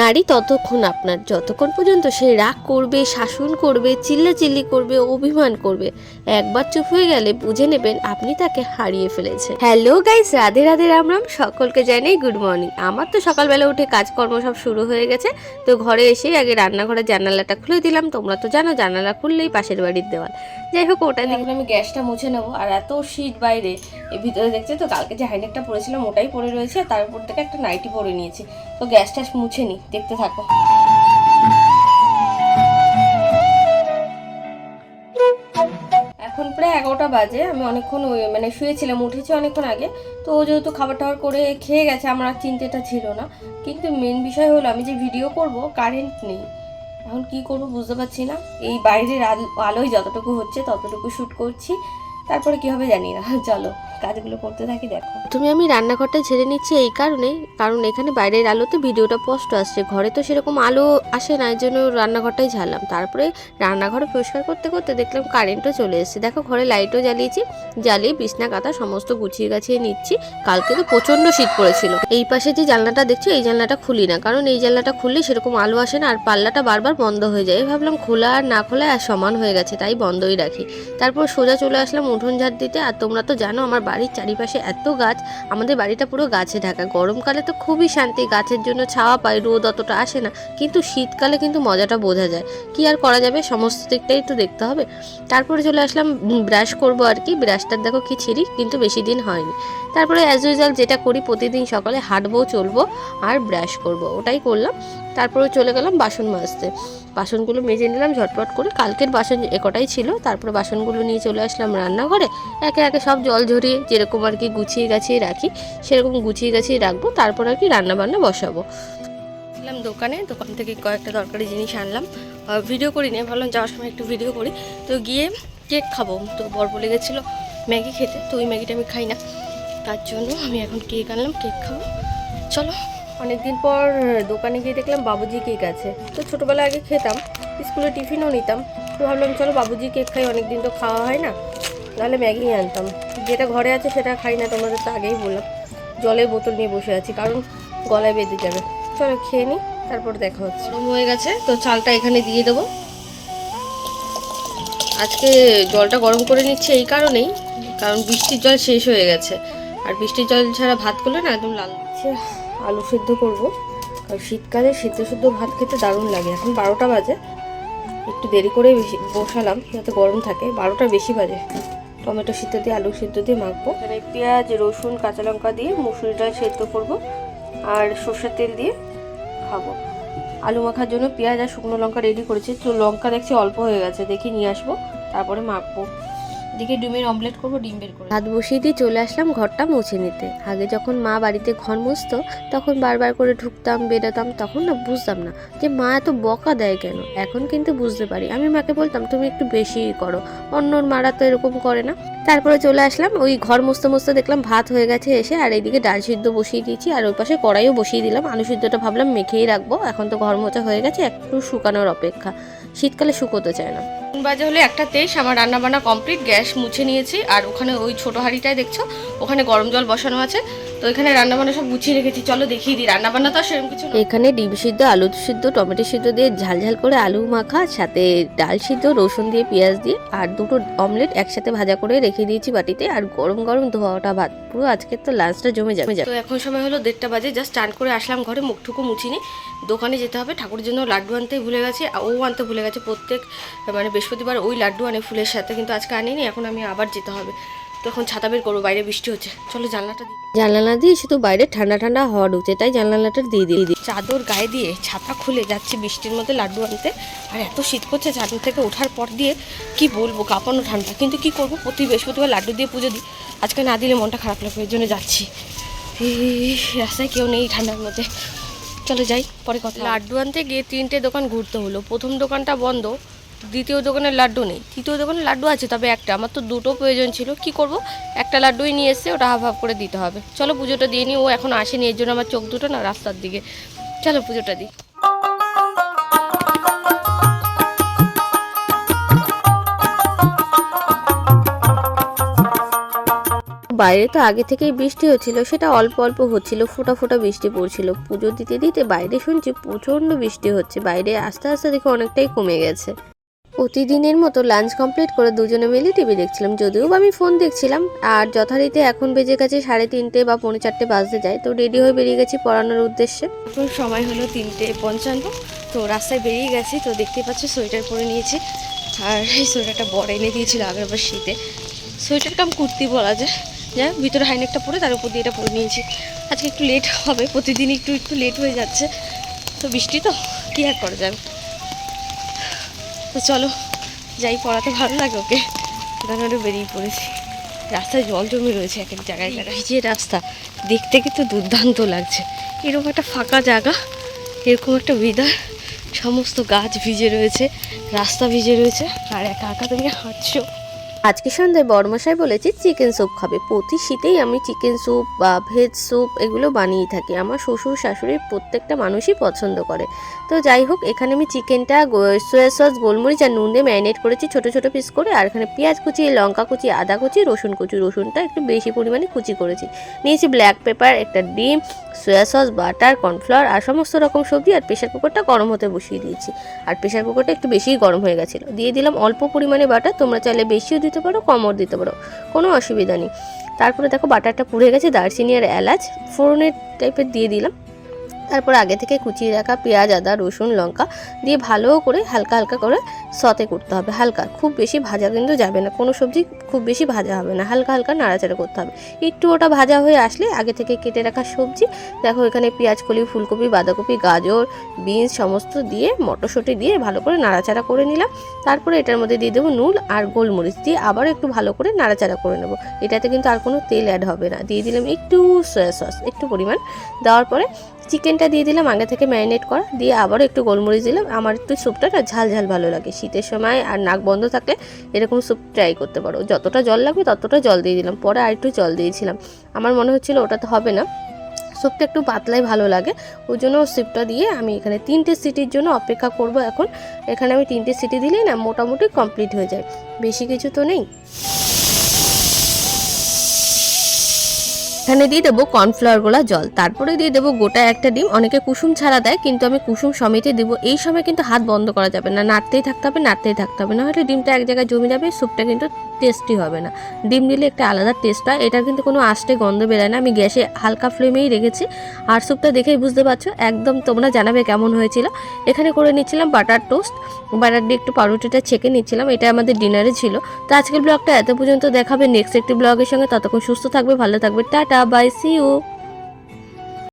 নারী ততক্ষণ আপনার যতক্ষণ পর্যন্ত সে রাগ করবে শাসন করবে চিল্লাচিল্লি করবে অভিমান করবে একবার চুপ হয়ে গেলে বুঝে নেবেন আপনি তাকে হারিয়ে ফেলেছেন। হ্যালো গাইস রাধে রাধে রাম রাম সকলকে জানাই গুড মর্নিং। আমার তো সকালবেলা উঠে কাজকর্ম সব শুরু হয়ে গেছে তো ঘরে এসে আগে রান্নাঘরের জানালাটা খুলে দিলাম। তোমরা তো জানো জানালা খুললেই পাশের বাড়ির দেওয়াল। যাই হোক ওটা দিয়ে আমি গ্যাসটা মুছে নেব আর এত শীত বাইরে এর ভিতরে দেখছে তো কালকে যে হাইনেকটা পরেছিলাম ওটাই পরে রয়েছে আর তার উপর থেকে একটা নাইটি পরে নিয়েছি। তো গ্যাস ট্যাস মুছে নি, দেখতে থাকো। এখন প্রায় এগারোটা বাজে, আমি অনেকক্ষণ মানে শুয়েছিলাম, উঠেছি অনেকক্ষণ আগে। তো ও যেহেতু খাবার টাবার করে খেয়ে গেছে, আমার আর চিন্তাটা ছিল না। কিন্তু মেন বিষয় হলো, আমি যে ভিডিও করব কারেন্ট নেই। এখন কি করব বুঝতে পারছি না। এই বাইরের আল- আলোয় যতটুকু হচ্ছে, ততটুকু শ্যুট করছি। তারপরে কি হবে জানি না। চলো, কাজগুলো করতে থাকি, দেখো। তুমি আমি রান্নাঘরটা ছেড়ে নিচ্ছি এই কারণে, কারণ এখানে বাইরের আলোতে ভিডিওটা স্পষ্ট আসছে। ঘরে তো সেরকম আলো আসে না এই জন্য রান্নাঘরটাই ঝাড়লাম। তারপরে রান্নাঘরে পরিষ্কার করতে করতে দেখলাম কারেন্টও চলে এসেছে। দেখো, ঘরে লাইটও জ্বালিয়েছি, জ্বালিয়ে বিছনা, কাঁথা সমস্ত গুছিয়ে গাছিয়ে নিচ্ছি। কালকে তো প্রচণ্ড শীত পড়েছিল। এই পাশে যে জানলাটা দেখছি, এই জানলাটা খুলি না, কারণ এই জানলাটা খুললে সেরকম আলো আসে না, আর পাল্লাটা বারবার বন্ধ হয়ে যায়। ভাবলাম খোলা আর না খোলা আর সমান হয়ে গেছে, তাই বন্ধই রাখি। তারপর সোজা চলে আসলাম উঠোন ঝাড় দিতে। আর তোমরা তো জানো, আমার বাড়ির চারিপাশে এত গাছ, আমাদের বাড়িটা পুরো গাছে ঢাকা। গরমকালে তো খুবই শান্তি, গাছের জন্য ছাওয়া পাই রোদ অতটা আসে না। কিন্তু শীতকালে কিন্তু মজাটা বোঝা যায়। কি আর করা যাবে? সমস্ত দিকটাই তো দেখতে হবে। তারপরে চলে আসলাম ব্রাশ করব আর কি। ব্রাশটার দেখো কি ছিঁড়ি, কিন্তু বেশি দিন হয়নি। তারপরে অ্যাজ ইউজাল যেটা করি প্রতিদিন সকালে হাঁটবো, চলবো আর ব্রাশ করব। ওটাই করলাম। তারপরে চলে গেলাম বাসন মাজতে। বাসনগুলো মেজে নিলাম, ঝটপট করে। কালকের বাসন একটাই ছিল, তারপরে বাসনগুলো নিয়ে চলে আসলাম রান্নাঘরে। একে একে সব জল ঝরিয়ে যেরকম আর কি গুছিয়ে গাছিয়ে রাখি, সেরকম গুছিয়ে গাছিয়ে রাখব, তারপর আর কি রান্না বান্না বসাবো। ছিলাম দোকানে, দোকান থেকে কয়েকটা দরকারি জিনিস আনলাম। ভিডিও করি নিয়ে ভাবলাম যাওয়ার সময় একটু ভিডিও করি। তো গিয়ে কেক খাব। তো বর বলে গেছিল ম্যাগি খেতে, তো ওই ম্যাগিটা আমি খাই না। তার জন্য আমি এখন কেক আনলাম কেক খাব। চলো অনেকদিন পর দোকানে গিয়ে দেখলাম বাবুজি কেক আছে। তো ছোটোবেলা আগে খেতাম, স্কুলে টিফিনও নিতাম। তো ভাবলাম, চলো বাবুজি কেক খাই, অনেকদিন তো খাওয়া হয় না। নাহলে ম্যাগি আনতাম। যেটা ঘরে আছে সেটা খাই না, তোমাদের তো আগেই বললাম। জলের বোতল নিয়ে বসে আছি, কারণ গলায় বেঁধে যাবে। চলো খেয়ে নিই তারপর দেখা হচ্ছে। গরম হয়ে গেছে, তো চালটা এখানে দিয়ে দেবো। আজকে জলটা গরম করে নিচ্ছে এই কারণেই, কারণ বৃষ্টির জল শেষ হয়ে গেছে। আর বৃষ্টির জল ছাড়া ভাত করলে না একদম লাল হচ্ছে আলু সেদ্ধ করব। কারণ শীতকালে সেদ্ধ সেদ্ধ ভাত খেতে দারুণ লাগে। এখন বারোটা বাজে। একটু দেরি করে বেশি বসালাম, যাতে গরম থাকে। বারোটা বেশি বাজে। টমেটো সিদ্ধ দিয়ে, আলু সিদ্ধ দিয়ে মাখবো। এখানে পেঁয়াজ, রসুন, কাঁচা লঙ্কা দিয়ে মুসুরি ডাল সেদ্ধ করব। আর সর্ষের তেল দিয়ে খাব। আলু মাখার জন্য পেঁয়াজ আর শুকনো লঙ্কা রেডি করেছি। তো লঙ্কা দেখছি অল্প হয়ে গেছে। দেখি নিয়ে আসব। তারপরে মাখবো। এদিকে ডিমের অমলেট করব, ডিম বের করে ভাত বসিয়ে দিয়ে চলে আসলাম, ঘরটা মুছে নিতে। আগে যখন মা বাড়িতে ঘর মুছতো, তখন বারবার করে ঢুকতাম, বেরোতাম, তখন না বুঝতাম না যে মা এত বকা দেয় কেন? এখন কিন্তু বুঝতে পারি। আমি মাকে বলতাম, তুমি একটু বেশি করো। অন্যর মারা তো এরকম করে না। তারপরে চলে আসলাম, ওই ঘর মুছতে মুছতে দেখলাম ভাত হয়ে গেছে এসে, আর এইদিকে ডাল সিদ্ধ বসিয়ে দিয়েছি, আর ওই পাশে কড়াইও বসিয়ে দিলাম। আলু সিদ্ধটা ভাবলাম মেখেই রাখব, এখন তো ঘর মোছা হয়ে গেছে, একটু শুকানোর অপেক্ষা। শীতকালে শুকোতে চায় না। বাজে হলে একটা তেইশ আমার রান্নাবান্না কমপ্লিট গ্যাস মুছে নিয়েছি। আর ওখানে ওই ছোট হাঁড়িটায় দেখছ ওখানে গরম জল বসানো আছে। তো এখানে রান্নাবান্না সব গুছিয়ে রেখেছি চলো দেখিয়ে দিই। রান্নাবান্না তো আর সেরকম কিছু এখানে ডিম সিদ্ধ আলু সিদ্ধ টমেটো সিদ্ধ দিয়ে ঝাল ঝাল করে আলু মাখা সাথে ডাল সিদ্ধ রসুন দিয়ে পেঁয়াজ দিয়ে আর দুটো অমলেট একসাথে ভাজা করে রেখে দিয়েছি বাটিতে। আর গরম গরম ধোয়াটা ভাত পুরো আজকে তো লাঞ্চটা জমে যাবে। তো এখন সময় হলো দেড়টা বাজে জাস্ট স্টার্ট করে আসলাম ঘরে মুখটুকু মুছিনি। দোকানে যেতে হবে ঠাকুরের জন্য লাড্ডু আনতে ভুলে গেছে ও আনতে ভুলে গেছে প্রত্যেক মানে বৃহস্পতিবার ওই লাড্ডু আনে ফুলের সাথে কিন্তু আজকে আনিনি এখন আমি আবার যেতে হবে। তখন ছাতা বের করব বাইরে বৃষ্টি হচ্ছে। চলো জানলাটা দিই জানলা দিয়ে শুধু বাইরে ঠান্ডা ঠান্ডা হাওয়া ঢুকছে তাই জানলাটা দিয়ে দিয়ে দিই। চাদর গায়ে দিয়ে ছাতা খুলে যাচ্ছি বৃষ্টির মধ্যে লাড্ডু আনতে। আর এত শীত করছে চাদর থেকে ওঠার পর দিয়ে কি বলব কাঁপানো ঠান্ডা। কিন্তু কি করব প্রতি বৃহস্পতিবার লাড্ডু দিয়ে পুজো দিই। আজকে না দিলে মনটা খারাপ লাগবে এর জন্য যাচ্ছি। রাস্তায় কেউ নেই ঠান্ডার মধ্যে। চলো যাই পরে কথা লাড্ডু আনতে গিয়ে তিনটে দোকান ঘুরতে হলো। প্রথম দোকানটা বন্ধ দ্বিতীয় দোকানের লাড্ডু নেই। তৃতীয় দোকানে লাড্ডু আছে, তবে একটা। আমার তো দুটো প্রয়োজন ছিল। কি করব? একটা লাড্ডুই নিয়ে এসে ওটা হাফ হাফ করে দিতে হবে। চলো পুজোটা দিয়ে নিই। ও এখন আসেনি, এর জন্য আমার চোখ দুটো না রাস্তার দিকে। চলো পুজোটা দিই। বাইরে তো আগে থেকেই বৃষ্টি হচ্ছিল, সেটা অল্প অল্প হচ্ছিল, ফোটা ফোটা বৃষ্টি পড়ছিল। পুজো দিতে দিতে বাইরে শুনছি প্রচণ্ড বৃষ্টি হচ্ছে। বাইরে আস্তে আস্তে দেখে অনেকটাই কমে গেছে। প্রতিদিনের মতো লাঞ্চ কমপ্লিট করে দুজনে মিলে টিভি দেখছিলাম। যদিও বা আমি ফোন দেখছিলাম আর যথারীতি এখন বেজে গেছে সাড়ে তিনটে বা পৌনে চারটে বাজতে যায় তো রেডি হয়ে বেরিয়ে গেছি পড়ানোর উদ্দেশ্যে। এখন সময় হলো তিনটে পঞ্চান্ন তো রাস্তায় বেরিয়ে গেছি তো দেখতে পাচ্ছি সোয়েটার পরে নিয়েছি। আর এই সোয়েটারটা বড় এনে দিয়েছিল আগের বার শীতে। সোয়েটার কাম কুর্তি বলা যায় হোক, ভিতরে হাইনেকটা পরে তার উপর দিয়ে এটা পরে নিয়েছি। আজকে একটু লেট হবে প্রতিদিন একটু একটু লেট হয়ে যাচ্ছে তো বৃষ্টি তো কী আর করা যাবে? তো চলো, যাই, পড়াতে ভালো লাগে ওকে। ওখানে বেরিয়ে পড়েছি। রাস্তায় জল জমে রয়েছে এক এক জায়গায় জায়গায়। যে রাস্তা, দেখতে কিন্তু দুর্দান্ত লাগছে। এরকম একটা ফাঁকা জায়গা, এরকম একটা বিদার সমস্ত গাছ ভিজে রয়েছে, রাস্তা ভিজে রয়েছে, আর একা একা তুমি হাঁটছো। আজকে সন্ধ্যায় বড়মশাই বলেছে, চিকেন স্যুপ খাবে। প্রতি শীতেই আমি চিকেন স্যুপ বা ভেজ স্যুপ এগুলো বানিয়ে থাকি। আমার শ্বশুর শাশুড়ির প্রত্যেকটা মানুষই পছন্দ করে। তো যাই হোক, এখানে আমি চিকেনটা সোয়া সস, গোলমরিচ আর নুন দিয়ে ম্যারিনেট করেছি ছোট ছোট পিস করে। আর এখানে পেঁয়াজ কুচি, লঙ্কা কুচি, আদা কুচি, রসুন কুচি, রসুনটা একটু বেশি পরিমাণে কুচি করেছি। নিয়েছি ব্ল্যাক পেপার, একটা ডিম, সয়া সস, বাটার, কর্নফ্লাওয়ার আর সমস্ত রকম সবজি আর প্রেশার কুকারটা গরম হতে বসিয়ে দিয়েছি। আর প্রেশার কুকারটা একটু বেশিই গরম হয়ে গেছিল। দিয়ে দিলাম অল্প পরিমাণে বাটার। তোমরা চাইলে বেশিও দিতে পারো কমর দিতে পারো, কোনো অসুবিধা নেই। তারপরে দেখো বাটারটা পুড়ে গেছে, দারচিনি আর এলাচ, ফোড়নের টাইপের দিয়ে দিলাম। তারপর আগে থেকে কুচিয়ে রাখা পেঁয়াজ, আদা, রসুন, লঙ্কা দিয়ে ভালো করে হালকা হালকা করে সতে করতে হবে। হালকা, খুব বেশি ভাজা কিন্তু যাবে না। কোনো সবজি খুব বেশি ভাজা হবে না। হালকা হালকা নাড়াচাড়া করতে হবে। একটু ওটা ভাজা হয়ে আসলে আগে থেকে কেটে রাখা সবজি, দেখো এখানে পেঁয়াজ, কলি, ফুলকপি, বাঁধাকপি, গাজর, বিনস সমস্ত দিয়ে, মটরশুঁটি দিয়ে ভালো করে নাড়াচাড়া করে নিলাম। তারপরে এটার মধ্যে দিয়ে দেবো নুন আর গোলমরিচ দিয়ে আবার একটু ভালো করে নাড়াচাড়া করে নেব। এটাতে কিন্তু আর কোনো তেল অ্যাড হবে না। দিয়ে দিলাম একটু সয়া সস একটু পরিমাণ। দেওয়ার পরে চিকেনটা দিয়ে দিলাম, আগে থেকে ম্যারিনেট করা। দিয়ে আবারও একটু গোলমরিচ দিলাম। আমার একটু স্যুপটা না ঝাল ঝাল ভালো লাগে। শীতের সময় আর নাক বন্ধ থাকলে এরকম স্যুপ ট্রাই করতে পারো। যতটা জল লাগবে ততটা জল দিয়ে দিলাম। পরে আর একটু জল দিয়েছিলাম। আমার মনে হচ্ছিল ওটা তো হবে না। স্যুপটা একটু পাতলাই ভালো লাগে। ওই জন্য স্যুপটা দিয়ে আমি এখানে তিনটে সিটির জন্য অপেক্ষা করব এখন। এখানে আমি তিনটে সিটি দিলেই না মোটামুটি কমপ্লিট হয়ে যায়। বেশি কিছু তো নেই। এখানে দিয়ে দেবো কর্নফ্লাওয়ার গোলা জল। তারপরে দিয়ে দেবো গোটা একটা ডিম। অনেকে কুসুম ছাড়া দেয়, কিন্তু আমি কুসুম সমেতই দেবো। এই সময় কিন্তু হাত বন্ধ করা যাবে না। নাড়তেই থাকতে হবে, নাড়তেই থাকতে হবে। না হলে ডিমটা এক জায়গায় জমে যাবে, স্যুপটা কিন্তু টেস্টি হবে না। ডিম দিলে একটা আলাদা টেস্ট হয়। এটা কিন্তু কোনো আষ্টে গন্ধ বেরোয় না। আমি গ্যাসে হালকা ফ্লেমেই রেখেছি। আর স্যুপটা দেখেই বুঝতে পারছ, একদম তোমরা জানাবে কেমন হয়েছিল। এখানে করে নিচ্ছিলাম বাটার টোস্ট বাটার দিয়ে একটু পাউরুটিটা ছেঁকে নিচ্ছিলাম। এটা আমাদের ডিনারে ছিল। তো আজকের ব্লগটা এত পর্যন্ত দেখাবে। নেক্সট একটি ব্লগের সঙ্গে ততক্ষণ সুস্থ থাকবে, ভালো থাকবে। Tata bye C you